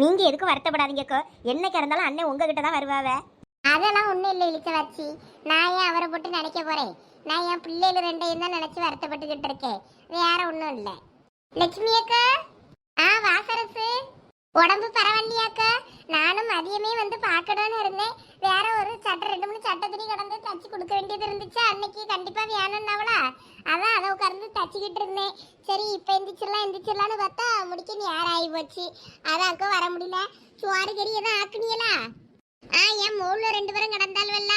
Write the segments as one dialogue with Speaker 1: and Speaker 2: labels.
Speaker 1: நீங்க எதுக்கும் வருத்தப்படாதீங்கக்கோ என்னைக்கு இருந்தாலும் அண்ணன் உங்ககிட்ட தான் வருவாவ?
Speaker 2: அதெல்லாம் ஒண்ணும் இல்லை இழுச்ச வச்சு நான் ஏன் அவரை போட்டு நினைக்க போறேன்? நான் என் பிள்ளைகள் ரெண்டையும் தான் நினைச்சு வருத்தப்பட்டுக்கிட்டு இருக்கேன். வேற ஒண்ணும் இல்லை. லட்சுமி அக்கா? ஆ வாசரசு. உடம்பு பரவாயில்லையாக்கா? நானும் மதியமே வந்து பார்க்கணும்னு இருந்தேன். வேற ஒரு சட்டை ரெண்டு மூணு சட்டை துணி கிடந்து தச்சு கொடுக்க வேண்டியது இருந்துச்சு? அன்னைக்கு கண்டிப்பா வேணும்னாவளா? அதான் அதை உட்கார்ந்து தச்சுக்கிட்டு இருந்தேன். சரி இப்போ எந்திரிச்சிடலாம் எந்திரிச்சிடலான்னு பார்த்தா முடிக்க நேரம் ஆகி போச்சு. அதான் வர முடியல. சுவாறு கறி எதுவும் ஆக்குனியலா? ஆ என் மூணுல ரெண்டு பேரும் கிடந்தாளுவல்ல.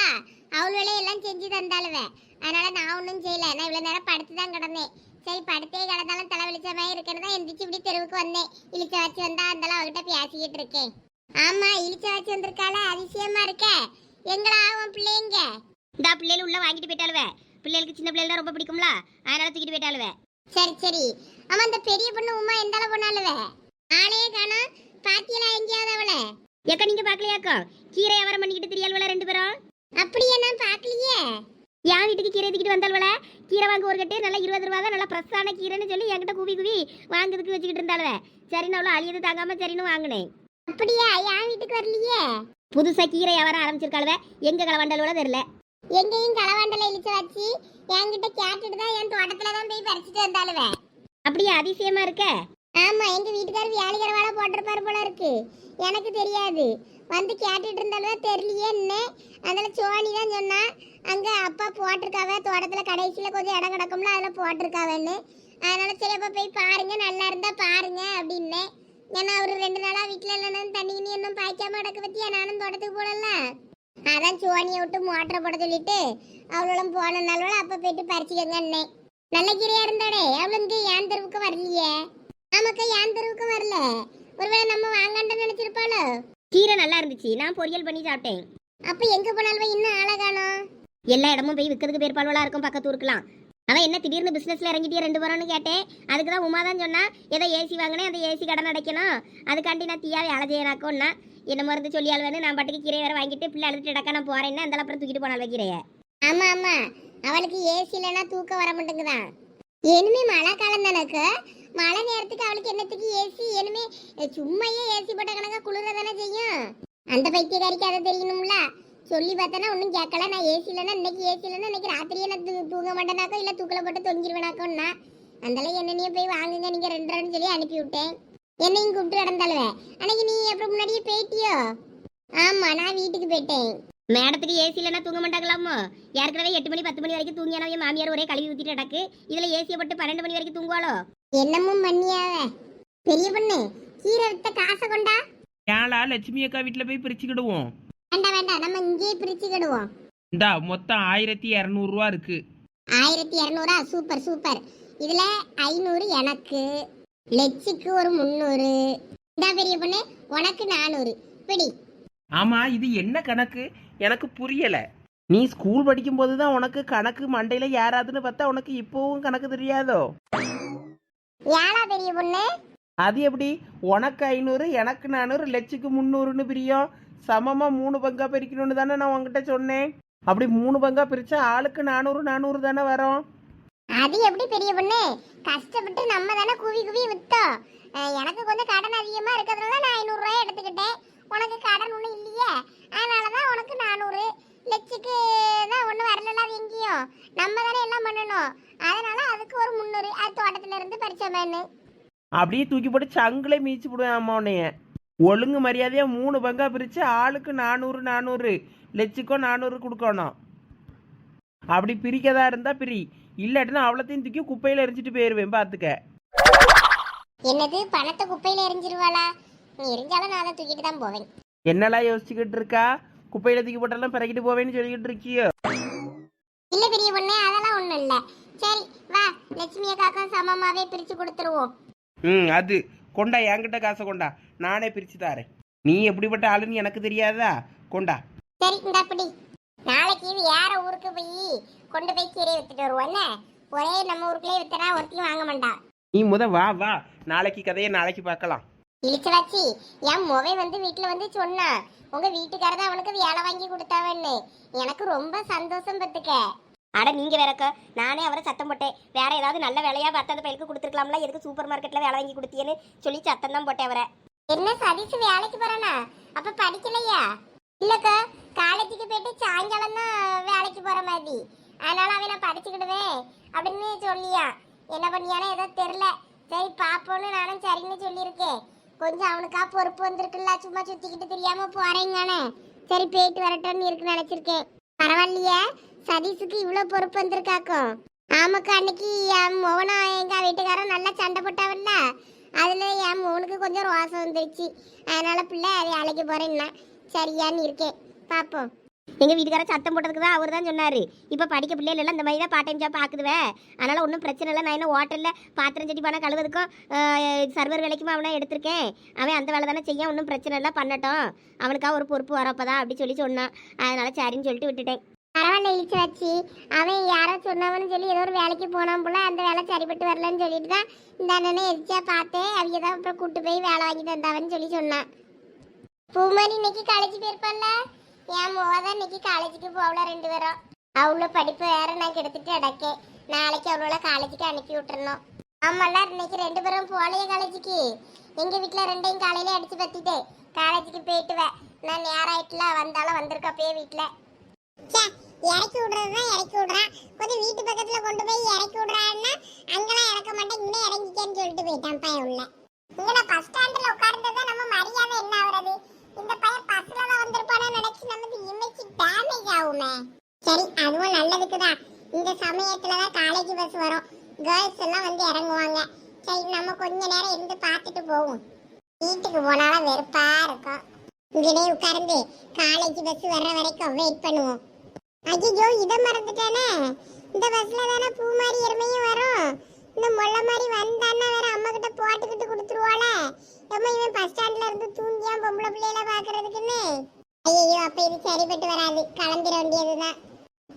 Speaker 2: அவள் வேலையெல்லாம் செஞ்சு தந்தாளுவ. அதனால நான் ஒன்றும் செய்யல. நான் இவ்வளோ நேரம் படுத்து தான் கிடந்தேன். சரி படுத்தே கிடந்தாலும் தலை வெளிச்சமாக இருக்கிறதா எந்திரிச்சு இப்படி தெருவுக்கு வந்தேன். இழிச்ச வச்சு வந்தா அந்தளவு அவகிட்ட பேசிக்கிட்டு இருக்கேன். ஆமா இழிச்ச வச்சு வந்திருக்கால அதிசயமா இருக்க. எங்களா அவன் பிள்ளைங்க?
Speaker 1: இந்த பிள்ளைகள் உள்ள வாங்கிட்டு போயிட்டாளுவ. பிள்ளைகளுக்கு சின்ன பிள்ளைகள் ரொம்ப பிடிக்கும்ல அதனால தூக்கிட்டு போயிட்டாளுவ.
Speaker 2: சரி சரி. அவன் அந்த பெரிய பொண்ணு உமா எந்த அளவு பொண்ணாளுவ? ஆளையே காணோம் பாத்தியலா எங்கேயாவது அவளை?
Speaker 1: ஏக்கா நீங்க பாக்கலையாக்கா கீரை வியாபாரம் பண்ணிக்கிட்டு தெரியாளுவல ரெண்டு பேரும்?
Speaker 2: அப்படியே நான் பார்க்கலையே.
Speaker 1: என் வீட்டுக்கு கீரை தூக்கிட்டு வந்தாளுவல கீரை வாங்க ஒரு கட்டு நல்லா இருபது ரூபா தான் நல்லா ஃப்ரெஷ்ஷான கீரைன்னு சொல்லி என்கிட்ட குவி குவி வாங்குறதுக்கு வச்சுக்கிட்டு இருந்தாளுவ. சரி நான் அவ்வளோ அழியது தாங்காம சரின்னு வாங்கினேன்.
Speaker 2: அப்படியா? என் வீட்டுக்கு வரலையே?
Speaker 1: புதுசா கீரை வியாபாரம் ஆரம்பிச்சிருக்காளுவ. எங்க களவண்டாளுவல தெரியல.
Speaker 2: எங்கேயும் களவாண்டல இழிச்சு வச்சு என்கிட்ட கேட்டுட்டு தான் என் தோட்டத்துல தான் போய் பறிச்சுட்டு வந்தாளுவ.
Speaker 1: அப்படியே? அதிசயமா இருக்க.
Speaker 2: ஆமா எங்க வீட்டுக்காரர் வேலைக்கிற வேலை போட்டிருப்பாரு போல இருக்கு. எனக்கு தெரியாது. வந்து கேட்டுட்டு இருந்தாலும் தெரியலையே என்ன அதனால சோனி தான் சொன்னா அங்க அப்பா போட்டிருக்காவ தோட்டத்துல கடைசியில கொஞ்சம் இடம் கிடக்கும்ல அதில் போட்டிருக்காவன்னு. அதனால சரி அப்போ போய் பாருங்க நல்லா இருந்தா பாருங்க அப்படின்னேன் ஏன்னா அவரு ரெண்டு நாளா வீட்டுல இல்லைன்னு தண்ணி நீ இன்னும் பாய்க்காம அடக்க பத்தியா? நானும் தோட்டத்துக்கு போடல அதான் சோனியை விட்டு மோட்டரை போட சொல்லிட்டு அவளும் போனாலோல் அப்போ போயிட்டு பறிச்சுக்கங்க அண்ணே. நல்ல கீரையா இருந்தாடே அவளுக்கு ஏன் தெருவுக்கு வரலையே? ஆமாக்கா ஏன் தெருவுக்கு வரல? ஒருவேளை நம்ம வாங்கன்னு நினைச்சிருப்பாளோ?
Speaker 1: கீரை நல்லா இருந்துச்சு. நான் பொரியல் பண்ணி சாப்பிட்டேன்.
Speaker 2: அப்ப எங்க போனாலும் இன்னும் காணோம்
Speaker 1: எல்லா இடமும் போய் விற்கிறதுக்கு பேர்பால்வலா இருக்கும் பக்கத்து ஊருக்குலாம் அதான் என்ன திடீர்னு பிசினஸ்ல இறங்கிட்டே ரெண்டு வாரம்னு கேட்டேன். அதுக்கு தான் உமா தான் சொன்னா ஏதோ ஏசி வாங்கினேன் அந்த ஏசி கடன் அடைக்கணும். அதுக்காண்டி நான் தீயா வேலை செய்யறாக்கோன்னா என்ன மருந்து சொல்லி அழுவேன்னு நான் பாட்டுக்கு கீரை வேற வாங்கிட்டு பிள்ளை அழுதுட்டு டக்கா நான் போறேன்னா அந்த அப்புறம் தூக்கிட்டு போனால கீரையை.
Speaker 2: ஆமா ஆமா. அவளுக்கு ஏசி இல்லைன்னா தூக்கம் வர மாட்டேங்குதான். இனிமே மழை காலம் தானக்கு மழை நேரத்துக்கு அவளுக்கு என்னத்துக்கு ஏசி இனிமே சும்மையே ஏசி போட்ட கணக்கா குளிர தானே செய்யும்? அந்த பைத்தியக்காரிக்கு அதை தெரியணும்ல? சொல்லி பார்த்தனா ஒன்றும் கேட்கல. நான் ஏசி இல்லைன்னா இன்னைக்கு ஏசி இல்லைன்னா இன்னைக்கு ராத்திரியே நான் தூ- தூங்க மாட்டேனாக்கோ இல்லை தூக்கில போட்டு தொங்கிடுவேனாக்கோன்னா அந்தளவு என்னனையும் போய் வாங்குங்க. நீங்க ரெண்டு சொல்லி அனுப்பி விட்டேன் என்னையும் கூப்பிட்டு நடந்தாளுவே. அன்னைக்கு நீ அப்புறம் முன்னாடியே போயிட்டியோ? ஆமா நான் வீட்டுக்கு போயிட்டேன்.
Speaker 1: மேடத்துக்கு ஏசி இல்லைன்னா தூங்க மாட்டாங்களாமோ ஏற்கனவே எட்டு மணி பத்து மணி வரைக்கும் தூங்கியானவே மாமியார் ஒரே கழுவி ஊத்திட்டு நடக்கு இதுல ஏசியை போட்டு பன்னெண்டு மணி வரைக்கும் தூங்குவாளோ?
Speaker 2: என்னமும் பண்ணியாவ பெரிய பொண்ணு கீரை வித்த காசை கொண்டா?
Speaker 3: ஏன்லா லட்சுமி அக்கா வீட்டில் போய் பிரிச்சுக்கிடுவோம்
Speaker 2: வேண்டாம் வேண்டாம் நம்ம இங்கேயே பிரிச்சுக்கிடுவோம்
Speaker 3: இந்தா மொத்தம் ஆயிரத்தி இரநூறுவா இருக்கு.
Speaker 2: ஆயிரத்தி இரநூறா? Super super. இதுல ஐநூறு எனக்கு. லட்சுக்கு ஒரு முந்நூறு இந்தா பெரிய பொண்ணு உனக்கு நானூறு. பிடி.
Speaker 3: ஆமா இது என்ன கணக்கு? எனக்கு புரியல. நீ ஸ்கூல் படிக்கும்போது தான் உனக்கு கணக்கு மண்டையில ஏறாதுன்னு பார்த்தா உனக்கு இப்போவும் கணக்கு தெரியாதோ?
Speaker 2: ஏழா பெரிய பொண்ணு.
Speaker 3: அது எப்படி? உனக்கு ஐநூறு எனக்கு நானூறு லட்சுக்கு முந்நூறுன்னு பிரியும். சமமா மூணு பங்கா பிரிக்கணும்னு தானே நான் உங்ககிட்ட சொன்னேன். அப்படி மூணு பங்கா பிரிச்சா ஆளுக்கு நானூறு நானூறு தானே வரும்.
Speaker 2: அது எப்படி பெரிய பொண்ணு? கஷ்டப்பட்டு நம்ம தானே குவி குவி வித்தோம். அஹ் எனக்கு கொஞ்சம் கடன் அதிகமா இருக்கிறதுனால நான் ஐநூறு ரூபாய் எடுத்துக்கிட்டேன். உனக்கு கடன் ஒன்றும் இல்லையே அதனாலதான் உனக்கு நானூறு. லட்சுக்கு தான் ஒன்றும் வரல அது எங்கேயும். நம்ம தானே எல்லாம் பண்ணணும். அதனால அதுக்கு ஒரு முந்நூறு. அது தோட்டத்துல இருந்து பறிச்சோமேன்னு.
Speaker 3: அப்படியே தூக்கி போட்டு சங்கிலே மீச்சு போடுவேன் அம்மா உன்னைய. ஒழுங்கு மரியாதையா மூணு பங்கா பிரிச்சு ஆளுக்கு நானூறு நானூறு. லட்சுக்கோ நானூறு கொடுக்கணும். அப்படி பிரிக்கதா இருந்தா பிரி. இல்லாட்டினா அவ்வளோத்தையும் தூக்கி குப்பையில எரிஞ்சிட்டு போயிருவேன் பாத்துக்க.
Speaker 2: என்னது? பணத்தை குப்பையில எரிஞ்சிருவாளா? நீ எரிஞ்சாலும் நான் அதை தூக்கிட்டு தான் போவேன்.
Speaker 3: என்னெல்லாம் யோசிச்சுக்கிட்டு இருக்கா குப்பையில தூக்கி போட்டெல்லாம் பிறக்கிட்டு போவேன்னு சொல்லிக்கிட்டு இருக்கியோ
Speaker 2: இல்ல பெரிய பொண்ணு அதெல்லாம் ஒண்ணும் இல்ல. சரி வா லட்சுமி அக்காக்கும் சமமாவே பிரிச்சு கொடுத்துருவோம்.
Speaker 3: ம் அது. கொண்டா என்கிட்ட காசை கொண்டா. நானே பிரிச்சு தாரேன். நீ எப்படிப்பட்ட ஆளுன்னு எனக்கு தெரியாதா? கொண்டா.
Speaker 2: சரி இந்த அப்படி நாளைக்கு வேற ஊருக்கு போய் கொண்டு போய் கீரை வித்துட்டு வருவோம் என்ன ஒரே நம்ம ஊருக்குள்ளே வித்தனா ஒருத்தையும் வாங்க மாட்டா.
Speaker 3: நீ முத வா வா. நாளைக்கு கதையை நாளைக்கு பார்க்கலாம்.
Speaker 2: இழிச்சு வச்சு என் முவை வந்து வீட்டுல வந்து சொன்னா உங்க வீட்டுக்காரர் தான் அவனுக்கு வேலை வாங்கி கொடுத்தாவன்னு. எனக்கு ரொம்ப சந்தோஷம் பத்துக்க.
Speaker 1: அட நீங்க வேறக்கா நானே அவரை சத்தம் போட்டேன். வேற ஏதாவது நல்ல வேலையா பார்த்து அந்த பையலுக்கு கொடுத்துருக்கலாம்ல எதுக்கு சூப்பர் மார்க்கெட்ல வேலை வாங்கி கொடுத்தீங்கன்னு சொல்லி சத்தம் தான் போட்டேன் அவரை.
Speaker 2: என்ன சதீஷ் வேலைக்கு போறானா? அப்ப படிக்கலையா? இல்லக்கா காலேஜுக்கு போயிட்டு சாயங்காலம் தான் வேலைக்கு போற மாதிரி. அதனால அவன் நான் படிச்சுக்கிடுவேன் அப்படின்னு சொல்லியா என்ன பண்ணியானோ ஏதோ தெரில சரி பாப்போன்னு நானும் சரின்னு சொல்லியிருக்கேன். கொஞ்சம் அவனுக்கா பொறுப்பு வந்திருக்குல்ல? சும்மா சுத்திக்கிட்டு தெரியாம போறேங்கானே சரி போயிட்டு வரட்டும்னு இருக்கு நினைச்சிருக்கேன். பரவாயில்லையே. சதீஷுக்கு இவ்வளோ பொறுப்பு வந்திருக்காக்கும் ஆமாக்கா அன்னைக்கு என் மோகனா எங்க வீட்டுக்காரன் நல்லா சண்டை போட்டாவில்ல? அதுல என் மோனுக்கு கொஞ்சம் ரோசம் வந்துருச்சு. அதனால பிள்ளை வேலைக்கு போறேன்னா சரியான்னு இருக்கேன். பாப்போம்.
Speaker 1: எங்கள் வீட்டுக்கார சத்தம் போட்டதுக்கு தான் அவர் தான் சொன்னார். இப்போ படிக்க பிள்ளைகள் எல்லாம் இந்த மாதிரி தான் பார்ட் டைம் ஜாப் ஆக்குதுவே அதனால் ஒன்றும் பிரச்சனை இல்லை. நான் என்ன ஹோட்டலில் பாத்திரம் செடி பானை கழுவதுக்கும் சர்வர் வேலைக்கும் அவனை எடுத்திருக்கேன். அவன் அந்த வேலை தானே செய்ய ஒன்றும் பிரச்சனை இல்லை. பண்ணட்டும். அவனுக்காக ஒரு பொறுப்பு வரப்பதான் அப்படி சொல்லி சொன்னான். அதனால சரின்னு சொல்லிட்டு விட்டுட்டேன்.
Speaker 2: பரவாயில்ல இழிச்சாச்சு அவன் யாரோ சொன்னவன்னு சொல்லி ஏதோ ஒரு வேலைக்கு போனான் போல அந்த வேலை சரிப்பட்டு வரலன்னு சொல்லிட்டு தான் இந்த அண்ணனை எரிச்சா பார்த்தேன். அவங்க தான் அப்புறம் கூட்டு போய் வேலை வாங்கி தந்தாவன்னு சொல்லி சொன்னான். பூமாரி இன்னைக்கு காலேஜ் போயிருப்பான்ல? என் மோவ தான் இன்னைக்கு காலேஜுக்கு போகல ரெண்டு பேரும். அவளோ படிப்பு வேற நான் கெடுத்துட்டு அடக்கேன் நாளைக்கு அவளோட காலேஜுக்கு அனுப்பி விட்டுறணும். ஆமாம்ல இன்னைக்கு ரெண்டு பேரும் போகலையே காலேஜுக்கு எங்கள் வீட்டில் ரெண்டையும் காலையில அடிச்சு பற்றிட்டு காலேஜுக்கு போயிட்டு வே. நான் நேராயிட்டுல வந்தாலும் வந்திருக்க வந்திருக்கப்பே வீட்டில் இறக்கி விடுறதுதான் இறக்கி விடுறான். கொஞ்சம் வீட்டு பக்கத்தில் கொண்டு போய் இறக்கி விடுறான்னா அங்கெல்லாம் இறக்க மாட்டேன் இங்கே இறங்கிக்கேன்னு சொல்லிட்டு போயிட்டான் பையன் உள்ள. இங்க பஸ் ஸ்டாண்ட்ல உட்கார்ந்ததா நம்ம மரியாதை என்ன ஆகுறது? இந்த பையன் பஸ்ல தான் வந்திருப்பானு நினைச்சு நமக்கு இமேஜ் டேமேஜ் ஆகுமே. சரி அதுவும் நல்லதுக்கு தான் இந்த சமயத்துல தான் காலேஜ் பஸ் வரும். கேர்ள்ஸ் எல்லாம் வந்து இறங்குவாங்க. சரி நம்ம கொஞ்ச நேரம் இருந்து பார்த்துட்டு போவோம். வீட்டுக்கு போனாலும் வெறுப்பா இருக்கும். இங்கே உட்கார்ந்து காலேஜ் பஸ் வர்ற வரைக்கும் வெயிட் பண்ணுவோம். ஐயோ இதை மறந்துட்டேனே. இந்த பஸ்ல தானே பூ மாதிரி எருமையும் வரும். இந்த முள்ள மாதிரி வந்தான்னா வேற அம்மா கிட்ட போட்டுக்கிட்டு கொடுத்துருவாளே. மொத்தமா இவன் பஸ் ஸ்டாண்ட்ல இருந்து தூங்கியா பொம்பளை பிள்ளையில பாக்குறதுக்குன்னு ஐயோ அப்ப இது சரிப்பட்டு வராது. கலந்துட வேண்டியதுதான்.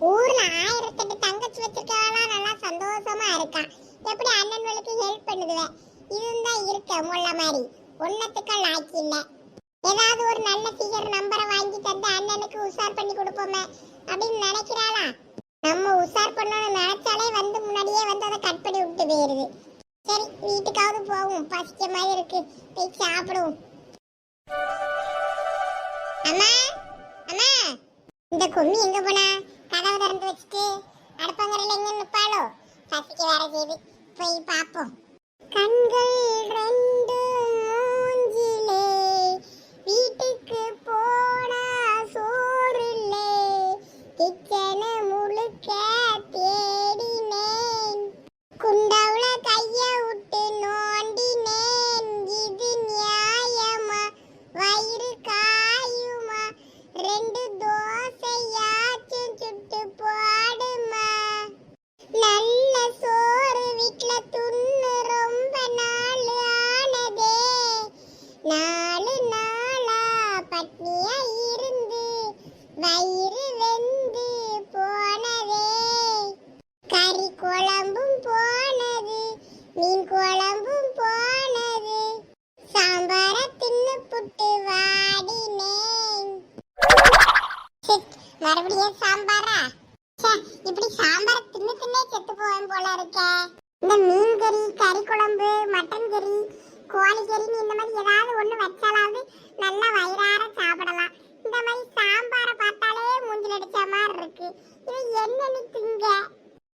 Speaker 2: ஊர்ல ஆயிரத்தெட்டு தங்கச்சி வச்சிருக்கவெல்லாம் நல்லா சந்தோஷமா இருக்கான் எப்படி அண்ணன்களுக்கு ஹெல்ப் பண்ணுதுவேன் இதுதான் இருக்க முள்ள மாதிரி. ஒன்னத்துக்கு லாக்கி இல்லை. ஏதாவது ஒரு நல்ல ஃபிகர் நம்பரை வாங்கி தந்து அண்ணனுக்கு உஷார் பண்ணி கொடுப்போமே அப்படின்னு நினைக்கிறாளா? நம்ம உஷார் பண்ணணும்னு நினைச்சாலே வந்து முன்னாடியே வந்து அதை கட் பண்ணி விட்டு போயிருது. சரி வீட்டுக்காவது போவோம். பசிக்க மாதிரி இருக்கு. போய் சாப்பிடுவோம். அம்மா அம்மா இந்த கும்மி எங்க போனா? கதவை திறந்து வச்சுட்டு அடுப்பங்கரையில் எங்க நிப்பாளோ? பசிக்க வேற செய்து. போய் பார்ப்போம். கண்கள் ரெண்டு கோழி கறின்னு இந்த மாதிரி ஏதாவது ஒன்று வச்சாலாவது நல்லா வயிறார சாப்பிடலாம். இந்த மாதிரி சாம்பாரை பார்த்தாலே மூஞ்சில் அடிச்ச மாதிரி இருக்கு. இது என்னன்னு திங்க.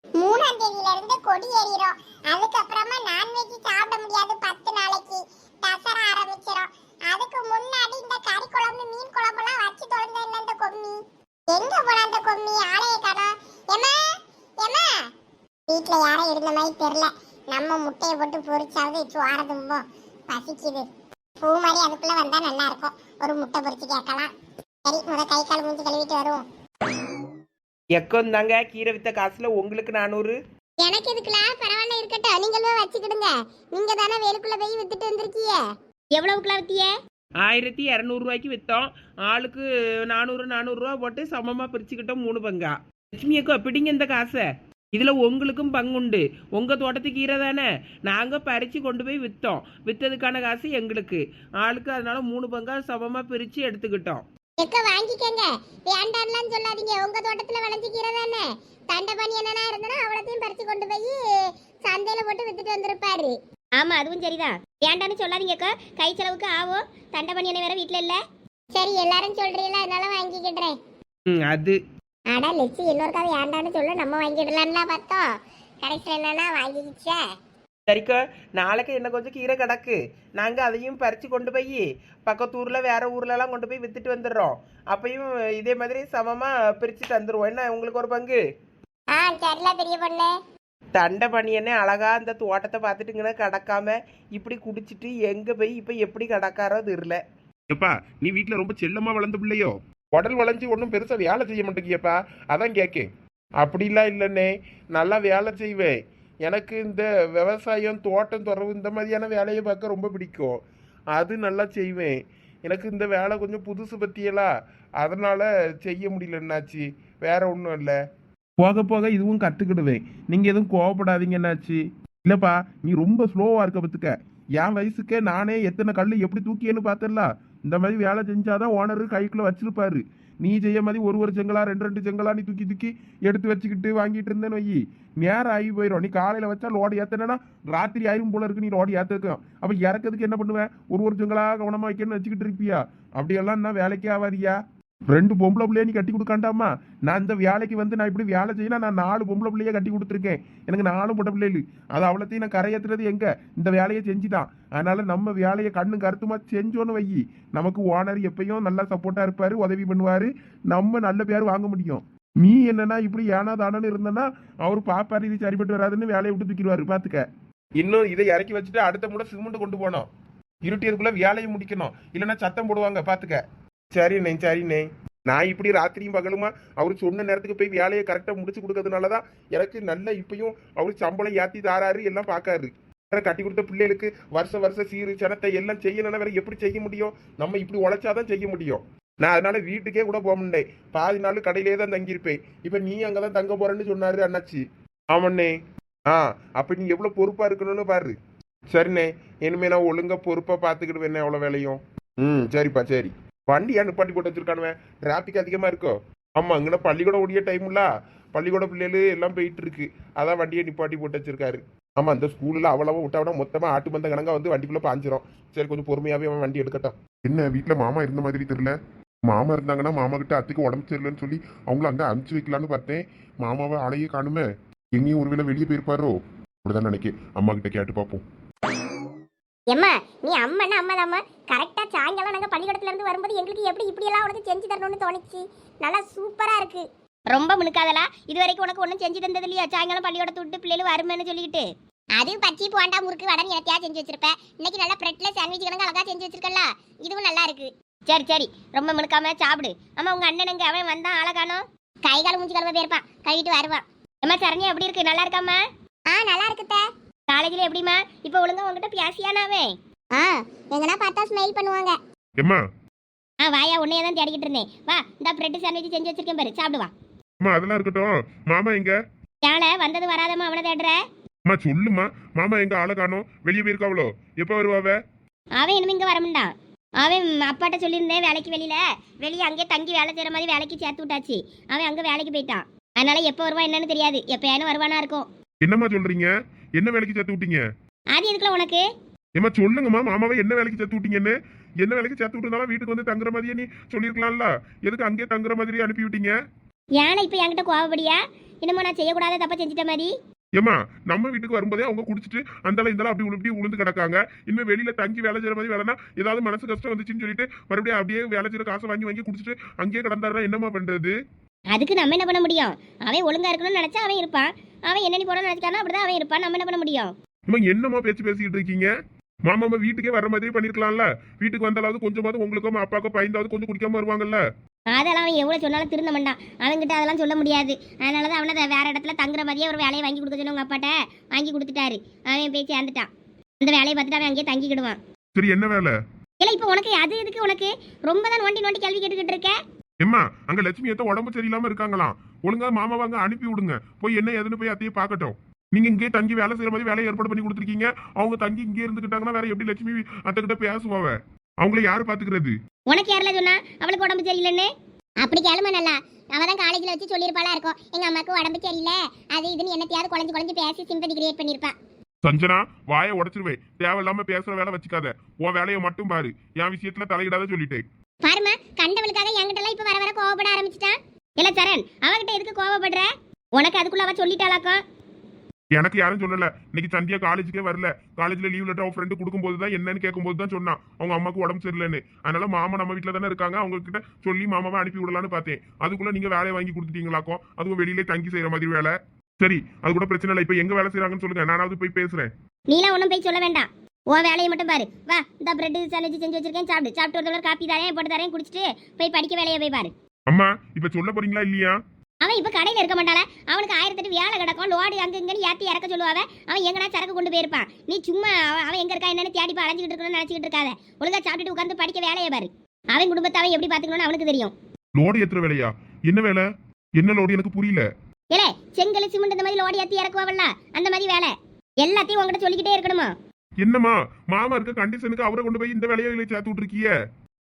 Speaker 2: மூணாம் தேதியில இருந்து கொடி ஏறிடும் அதுக்கப்புறமா நான்வெஜ் சாப்பிட முடியாது பத்து நாளைக்கு. தசரா ஆரம்பிச்சிடும் அதுக்கு முன்னாடி இந்த கறி குழம்பு மீன் குழம்புலாம் வச்சு தொலைந்த என்ன இந்த கொம்மி? எங்க போன அந்த கொம்மி? ஆளைய காணோம் ஏமா ஏமா வீட்ல யாரும் இருந்த மாதிரி தெரியல. நம்ம முட்டையை போட்டு பொறிச்சாவது சோற தும்போம் பசிக்குது. பூ மாதிரி அதுக்குள்ள வந்தா நல்லா இருக்கும். ஒரு முட்டை பொரிச்சு கேட்கலாம். சரி முத கை கால் மூஞ்சி கழுவிட்டு வருவோம்.
Speaker 3: எக்கம் தாங்க கீரை வித்த காசுல உங்களுக்கு நானூறு?
Speaker 2: எனக்கு இதுக்குலாம் பரவாயில்ல இருக்கட்டும். நீங்களும் வச்சுக்கிடுங்க. நீங்க தானே வேலுக்குள்ள போய் வித்துட்டு வந்திருக்கீங்க.
Speaker 1: எவ்வளவுக்குலாம் வித்திய
Speaker 3: ஆயிரத்தி இரநூறுவாய்க்கு விற்றோம் ஆளுக்கு நானூறு நானூறுரூவா போட்டு சமமாக பிரிச்சுக்கிட்டோம் மூணு பங்கா. லட்சுமி அக்கா பிடிங்க இந்த காசை. இதில் உங்களுக்கும் பங்குண்டு உங்கள் தோட்டத்துக்கு கீரை தானே? நாங்கள் பறித்து கொண்டு போய் விற்றோம் விற்றதுக்கான காசு எங்களுக்கு. ஆளுக்கு அதனால மூணு பங்கா சமமாக பிரித்து எடுத்துக்கிட்டோம்.
Speaker 2: எக்க வாங்கிக்கங்க? வேண்டாம்லாம் சொல்லாதீங்க. உங்க தோட்டத்துல விளைஞ்சிக்கிற தானே? தண்டை பண்ணி என்னன்னா இருந்தனா அவ்வளோத்தையும் பறிச்சு கொண்டு போய் சந்தையில போட்டு வித்துட்டு வந்திருப்பாரு.
Speaker 1: ஆமா அதுவும் சரிதான். வேண்டான்னு சொல்லாதீங்கக்கா கை செலவுக்கு ஆகும். தண்டை பண்ணி வேற வீட்ல இல்ல.
Speaker 2: சரி எல்லாரும் சொல்றீங்களா? அதனால வாங்கிக்கிடுறேன்.
Speaker 3: ம் அது
Speaker 2: அடா லெச்சி இன்னொருக்காவது ஏண்டான்னு சொல்ல நம்ம வாங்கிடலாம்னா பார்த்தோம். கடைசியில் என்னன்னா வாங்கிக்கிச்சே.
Speaker 3: சரிக்கா நாளைக்கு என்ன கொஞ்சம் கீரை கிடக்கு. நாங்கள் அதையும் பறித்து கொண்டு போய் பக்கத்தூரில் வேற ஊர்லலாம் கொண்டு போய் வித்துட்டு வந்துடுறோம். அப்பையும் இதே மாதிரி சமமாக பிரித்து தந்துடுவோம் என்ன உங்களுக்கு ஒரு பங்கு?
Speaker 2: ஆ சரில பெரிய பொண்ணு.
Speaker 3: தண்டை பண்ணியனே அழகா அந்த தோட்டத்தை பார்த்துட்டுங்கன்னா கிடக்காம இப்படி குடிச்சிட்டு எங்கே போய் இப்போ எப்படி கிடக்காரோ தெரியல.
Speaker 4: எப்பா நீ வீட்ல ரொம்ப செல்லமா வளர்ந்த பிள்ளையோ? உடல் வளைஞ்சி ஒன்றும் பெருசாக வேலை செய்ய மாட்டேங்கியப்பா. அதான் கேட்கேன்
Speaker 3: அப்படிலாம் இல்லைண்ணே. நல்லா வேலை செய்வேன். எனக்கு இந்த விவசாயம் தோட்டம் துறவு இந்த மாதிரியான வேலையை பார்க்க ரொம்ப பிடிக்கும். அது நல்லா செய்வேன். எனக்கு இந்த வேலை கொஞ்சம் புதுசு பற்றியலா அதனால் செய்ய முடியலன்னாச்சு வேற ஒன்றும் இல்லை. போக போக இதுவும் கற்றுக்கிடுவேன் நீங்கள் எதுவும் கோவப்படாதீங்கன்னாச்சு இல்லைப்பா நீ ரொம்ப ஸ்லோவாக இருக்க பத்துக்க என் வயசுக்கே நானே எத்தனை கல் எப்படி தூக்கியேன்னு பார்த்துடலாம். இந்த மாதிரி வேலை செஞ்சாதான் ஓனர் கைக்குள்ளே வச்சிருப்பாரு. நீ செய்ய மாதிரி ஒரு ஒரு செங்கலா ரெண்டு ரெண்டு செங்கலா நீ தூக்கி தூக்கி எடுத்து வச்சுக்கிட்டு வாங்கிட்டு இருந்தேன்னு வை நேரம் ஆகி போயிடும் நீ காலையில் வச்சா லோடு ஏற்றினா ராத்திரி ஆயிரும் போல இருக்கு நீ லோடு ஏற்றுக்கும் அப்போ இறக்கிறதுக்கு என்ன பண்ணுவேன் ஒரு ஒரு செங்கலாக கவனமாக வைக்கணும்னு வச்சுக்கிட்டு இருப்பியா? அப்படியெல்லாம் நான் வேலைக்கே ஆவாதியா? ரெண்டு பொம்பளை பிள்ளைய நீ கட்டி கொடுக்காண்டாமா நான் இந்த வேலைக்கு வந்து நான் இப்படி வேலை செய்யணும் நான் நாலு பொம்பளை பிள்ளைய கட்டி கொடுத்துருக்கேன். எனக்கு நாலு பொட்டை பிள்ளைகள். அது அவ்வளோத்தையும் நான் கரையேற்றுறது எங்க? இந்த வேலையை செஞ்சுதான். அதனால நம்ம வேலையை கண்ணு கருத்துமா செஞ்சோன்னு வை நமக்கு ஓனர் எப்பயும் நல்லா சப்போர்ட்டா இருப்பாரு உதவி பண்ணுவாரு. நம்ம நல்ல பேர் வாங்க முடியும். நீ என்னன்னா இப்படி ஏனா தானன்னு இருந்தனா அவர் பாப்பாரு இது சரிப்பட்டு வராதுன்னு வேலையை விட்டு தூக்கிடுவாரு. பாத்துக்க. இன்னும் இதை இறக்கி வச்சுட்டு அடுத்த முறை சிமெண்ட் கொண்டு போனோம் இருட்டியதுக்குள்ள வேலையை முடிக்கணும். இல்லைன்னா சத்தம் போடுவாங்க. பாத்துக்க. சரிண்ணே சரிண்ணே நான் இப்படி ராத்திரியும் பகலுமா? அவர் சொன்ன நேரத்துக்கு போய் வேலையை கரெக்டாக முடிச்சு கொடுக்கறதுனாலதான் எனக்கு நல்ல இப்பயும் அவர் சம்பளம் ஏத்தி தாராரு எல்லாம் பார்க்காரு வேற கட்டி கொடுத்த பிள்ளைகளுக்கு வருஷ வருஷம் சீரு சனத்தை எல்லாம் செய்யணும்னா வேற எப்படி செய்ய முடியும்? நம்ம இப்படி உழைச்சாதான் செய்ய முடியும். நான் அதனால வீட்டுக்கே கூட போக முடியேன் பாதி நாள் கடையிலே தான் தங்கியிருப்பேன். இப்ப நீ அங்கதான் தங்க போறேன்னு சொன்னாரு அண்ணாச்சி. ஆமாண்ணே. ஆ அப்ப நீ எவ்வளவு பொறுப்பா இருக்கணும்னு பாரு. சரிண்ணே. இனிமே நான் ஒழுங்கா பொறுப்பா பாத்துக்கிடுவேன் எவ்வளவு வேலையும். ம் சரிப்பா சரி. வண்டியா நிப்பாட்டி போட்டு வச்சிருக்கானுவன் டிராபிக் அதிகமா இருக்கோ? ஆமா அங்கே பள்ளிக்கூடம் ஓடிய டைம்ல பள்ளிக்கூட பிள்ளைகள் எல்லாம் போயிட்டு இருக்கு. அதான் வண்டியை நிப்பாட்டி போட்டு வச்சிருக்காரு. ஆமா அந்த ஸ்கூல்ல அவ்வளவா விட்டா விட மொத்தமா ஆட்டு மந்த கணங்கா வந்து வண்டிக்குள்ள பாஞ்சிரும். சரி கொஞ்சம் பொறுமையாவே அவன் வண்டி எடுக்கட்டும்.
Speaker 4: என்ன வீட்டுல மாமா இருந்த மாதிரி தெரியல? மாமா இருந்தாங்கன்னா மாமா கிட்ட அத்துக்கு உடம்பு சரியில்லைன்னு சொல்லி அவங்கள அங்க அனுப்பிச்சு வைக்கலான்னு பார்த்தேன். மாமாவை ஆளையே காணுமே. எங்கேயும் ஒருவேளை வெளியே போயிருப்பாரோ? அப்படிதான் நினைக்க அம்மா கிட்ட கேட்டு பார்ப்போம்.
Speaker 2: எம்மா நீ அம்மன்னா அம்மாதாம்மா. கரெக்டாக சாயங்காலம் நாங்கள் பள்ளிக்கூடத்துல இருந்து வரும்போது எங்களுக்கு எப்படி இப்படியெல்லாம் உனக்கு செஞ்சு தரணும்னு தோணுச்சு. நல்லா சூப்பராக இருக்கு.
Speaker 1: ரொம்ப முணுக்காதலா இது வரைக்கும் உனக்கு ஒன்றும் செஞ்சு தந்தது இல்லையா? சாயங்காலம் பள்ளியோட விட்டு பிள்ளைகள் வருமேன்னு சொல்லிக்கிட்டு.
Speaker 2: அது பச்சி போண்டா முறுக்கு வடன் எனத்தியா செஞ்சு வச்சிருப்பேன் இன்னைக்கு நல்லா பிரெட்ல சாண்ட்விச் கணக்கு அழகா செஞ்சு வச்சிருக்கல இதுவும் நல்லா இருக்கு.
Speaker 1: சரி சரி. ரொம்ப முணுக்காம சாப்பிடு. அம்மா உங்க அண்ணனுங்க அவன் வந்தான் காணோம்.
Speaker 2: கை கால் மூஞ்சி கழுவ போயிருப்பான். கழுவிட்டு வருவான்.
Speaker 1: அம்மா சரண்யா எப்படி இருக்கு? நல்லா இருக்காம்மா?
Speaker 2: ஆ நல்லா இருக்குத்த.
Speaker 1: காலேஜில் எப்படிம்மா? இப்போ ஒழுங்கா உங்ககிட்ட பேசியானாவே
Speaker 2: ஆ எங்கன்னா பார்த்தா ஸ்மைல் பண்ணுவாங்க.
Speaker 4: எம்மா?
Speaker 1: ஆ வாயா உன்னையே தான் தேடிக்கிட்டு இருந்தேன். வா இந்த பிரெட் சாண்ட்விச் செஞ்சு வச்சிருக்கேன் பாரு சாப்பிடுவா
Speaker 4: அம்மா அதெல்லாம் இருக்கட்டும். மாமா எங்க?
Speaker 1: யானை வந்தது வராதம்மா அவனை தேடுற.
Speaker 4: அம்மா சொல்லுமா மாமா எங்க ஆளை காணோம்? வெளியே போயிருக்காவளோ எப்போ வருவாவ
Speaker 1: அவன் இனிமே இங்கே வரமுண்டான் அவன் அப்பாட்ட சொல்லியிருந்தேன் வேலைக்கு வெளியில. வெளியே அங்கேயே தங்கி வேலை செய்கிற மாதிரி வேலைக்கு சேர்த்து விட்டாச்சு. அவன் அங்கே வேலைக்கு போயிட்டான். அதனால எப்போ வருவான் என்னன்னு தெரியாது. எப்பயானு வருவானா இருக்கும்.
Speaker 4: என்னம்மா சொல்றீங்க? என்ன வேலைக்கு சேர்த்து விட்டீங்க?
Speaker 1: அது எதுக்குள்ள உனக்கு?
Speaker 4: ஏம்மா சொல்லுங்கம்மா மாமாவை என்ன வேலைக்கு சேர்த்து விட்டீங்கன்னு? என்ன வேலைக்கு சேர்த்து விட்டுருந்தாலும் வீட்டுக்கு வந்து தங்குற மாதிரியே நீ சொல்லியிருக்கலாம்ல. எதுக்கு அங்கேயே தங்குற மாதிரி அனுப்பி விட்டீங்க?
Speaker 1: யானை இப்போ என்கிட்ட கோவப்படியா? இன்னமும் நான் செய்யக்கூடாத தப்ப செஞ்சுட்ட மாதிரி.
Speaker 4: ஏம்மா நம்ம வீட்டுக்கு வரும்போதே அவங்க குடிச்சிட்டு அந்தால இந்தால அப்படி இப்படி உளுந்து கிடக்காங்க. இனிமே வெளியில தங்கி வேலை செய்யற மாதிரி வேலைனா ஏதாவது மனசு கஷ்டம் வந்துச்சுன்னு சொல்லிட்டு மறுபடியும் அப்படியே வேலை செய்யற காசை வாங்கி வாங்கி குடிச்சிட்டு அங்கேயே கிடந்தாருன்னா என்னம்மா பண்றது?
Speaker 1: அதுக்கு நம்ம என்ன பண்ண முடியும்? அவன் ஒழுங்கா இருக்கணும்னு நினைச்சா அவன் இருப்பான். அவன் என்ன நீ போடணும்னு நினைச்சானா அப்படிதான் அவன் இருப்பான். நம்ம என்ன பண்ண முடியும்?
Speaker 4: அம்மா என்னம்மா பேச்சு பேசிக்கிட்டு இருக்கீங்க? மாமா வீட்டுக்கே வர மாதிரி பண்ணிருக்கலாம்ல? வீட்டுக்கு வந்தாலாவது கொஞ்சமாவது உங்களுக்கும் அப்பாவுக்கும் பயந்தாவது கொஞ்சம் குடிக்காம வருவாங்கல்ல?
Speaker 1: அதெல்லாம் அவன் எவ்வளோ சொன்னாலும் திருந்த மாட்டான். அவன்கிட்ட அதெல்லாம் சொல்ல முடியாது. அதனால தான் அவனை வேற இடத்துல தங்குற மாதிரியே ஒரு வேலையை வாங்கி கொடுக்க சொல்லி உங்க அப்பாட்ட வாங்கி கொடுத்துட்டாரு. அவன் போய் சேர்ந்துட்டான் அந்த வேலையை பார்த்துட்டு அவன் அங்கேயே தங்கிக்கிடுவான்.
Speaker 4: சரி என்ன வேலை?
Speaker 1: இல்லை இப்போ உனக்கு அது எதுக்கு உனக்கு? ரொம்ப தான் நோண்டி நோண்டி கேள்வி கேட்டுக்கிட்டு இருக்க.
Speaker 4: எம்மா அங்க லட்சுமி ஏத்த உடம்பு சரியில்லாம இருக்காங்களாம். ஒழுங்கா மாமாவாங்க அனுப்பி விடுங்க. போய் என்ன ஏதுன்னு போய் அத்தையே பார்க்கட்டும். நீங்க இங்கே தங்கி வேலை செய்யற மாதிரி வேலையை ஏற்பாடு பண்ணி கொடுத்துருக்கீங்க. அவங்க தங்கி இங்கே இருந்துக்கிட்டாங்கன்னா வேற எப்படி லட்சுமி அத்தை கிட்ட பேசுவாவ? அவங்கள யாரு பாத்துக்கிறது?
Speaker 1: உனக்கு யாரில் சொன்னா? அவளுக்கு உடம்பு சரியில்லைன்னு?
Speaker 2: அப்படி கேளுமா நல்லா. அவ தான் காலேஜில் வச்சு சொல்லியிருப்பாளா இருக்கும். எங்கள் அம்மாக்கு உடம்பு சரியில்லை. அது இதுன்னு என்னத்தையாவது குழஞ்சு குழஞ்சு பேசி சிம்பதி கிரியேட் பண்ணியிருப்பா.
Speaker 4: சஞ்சனா வாயை உடைச்சிருவேன் தேவையில்லாம பேசுற வேலை வச்சுக்காத. உன் வேலையை மட்டும் பாரு. என் விஷயத்துல தலையிடாத சொல்லிட்டேன்.
Speaker 1: பாருமா கண்டவளுக்காக என்கிட்ட எல்லாம் இப்ப வர வர கோவப்பட ஆரம்பிச்சிட்டான் இல்ல சரண் அவகிட்ட எதுக்கு கோவப்படுற? உனக்கு அதுக்குள்ள அவ சொல்லிட்டாளாக்கும்
Speaker 4: எனக்கு யாரும் சொல்லல. இன்னைக்கு சந்தியா காலேஜுக்கே வரல. காலேஜ்ல லீவ் லெட்டர் அவன் ஃப்ரெண்டு கொடுக்கும்போது தான் என்னன்னு கேட்கும்போது தான் சொன்னான். அவங்க அம்மாக்கு உடம்பு சரியில்லைன்னு. அதனால மாமா நம்ம வீட்டில் தானே இருக்காங்க. அவங்க கிட்ட சொல்லி மாமாவை அனுப்பி விடலான்னு பார்த்தேன். அதுக்குள்ள நீங்க வேலையை வாங்கி கொடுத்துட்டீங்களாக்கும்? அதுவும் வெளியிலே தங்கி செய்யற மாதிரி வேலை. சரி அது கூட பிரச்சனை இல்லை. இப்போ எங்க வேலை செய்றாங்கன்னு சொல்லுங்க. நானாவது போய் பேசுறேன்.
Speaker 1: நீலாம் ஒன்றும் போய் சொல்ல வேண்டாம். உன் வேலையை மட்டும் பாரு. வா இந்த பிரெட் சாண்ட்விச் செஞ்சு வச்சிருக்கேன். சாப்பிடு. சாப்பிட்டு ஒரு தடவை காப்பி தரேன் போட்டு தரேன் குடிச்சிட்டு போய் படிக்க வேலையை போய் பாரு.
Speaker 4: அம்மா இப்ப சொல்ல போறீங்களா இல்லையா?
Speaker 1: அவன் இப்ப கடையில இருக்க மாட்டாள. அவனுக்கு ஆயிரத்தெட்டு வேலை கிடக்கும். லோடு அங்க இங்கன்னு ஏத்தி இறக்க சொல்லுவாவ. அவன் எங்கனா சரக்கு கொண்டு போயிருப்பான்? நீ சும்மா அவன் எங்க இருக்கா என்னன்னு தேடி போய் அலைஞ்சிட்டு இருக்கணும்னு நினைச்சிட்டு இருக்காத. ஒழுங்கா சாப்பிட்டுட்டு உட்காந்து படிக்க வேலையை பாரு. அவன் குடும்பத்தை அவன் எப்படி பாத்துக்கணும்னு அவனுக்கு தெரியும்.
Speaker 4: லோடு ஏத்துற வேலையா? என்ன வேலை? என்ன லோடு? எனக்கு புரியல.
Speaker 1: ஏலே செங்கல் சிமெண்ட் இந்த மாதிரி லோடு ஏத்தி இறக்குவாவல்ல? அந்த மாதிரி வேலை. எல்லாத்தையும் உங்ககிட்ட சொல்லிக்கிட்டே இருக்கணுமா?
Speaker 4: என்னம்மா மாமா இருக்க கண்டிஷனுக்கு அவரை கொண்டு போய் இந்த வேலையை சேர்த்து விட்டுருக்கீங்க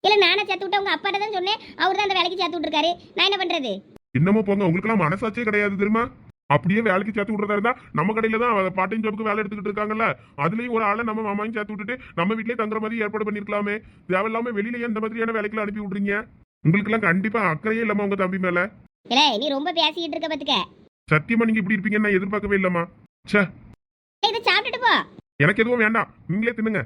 Speaker 1: இல்ல நானே சேர்த்து விட்டு உங்க அப்பாட்ட தான் சொன்னேன் அவர் தான் அந்த வேலைக்கு சேர்த்து விட்டுருக்காரு. நான் என்ன பண்றது?
Speaker 4: என்னமோ போங்க உங்களுக்கெல்லாம் மனசாச்சே கிடையாது தெரியுமா? அப்படியே வேலைக்கு சேர்த்து விடுறதா இருந்தா நம்ம கடையில தான் பார்ட் டைம் ஜாப்க்கு வேலை எடுத்துக்கிட்டு இருக்காங்கல்ல. அதுலயும் ஒரு ஆளை நம்ம மாமாவையும் சேர்த்து விட்டுட்டு நம்ம வீட்லயே தங்குற மாதிரி ஏற்பாடு பண்ணிருக்கலாமே. தேவையில்லாம வெளியில இந்த மாதிரியான வேலைக்கெல்லாம் அனுப்பி விடுறீங்க உங்களுக்கெல்லாம் கண்டிப்பா அக்கறையே இல்லாம உங்க தம்பி மேல.
Speaker 1: இல்ல நீ ரொம்ப பேசிக்கிட்டு இருக்க பாத்துக்க.
Speaker 4: சத்தியமா நீங்க இப்படி இருப்பீங்கன்னு நான் எதிர்பார்க்கவே இல்லம்மா.
Speaker 1: ஏய், இதை சாப்பிட்டுட்டு போ.
Speaker 4: எனக்கு எதுவும் வேண்டாம். நீங்களே தின்னுங்க.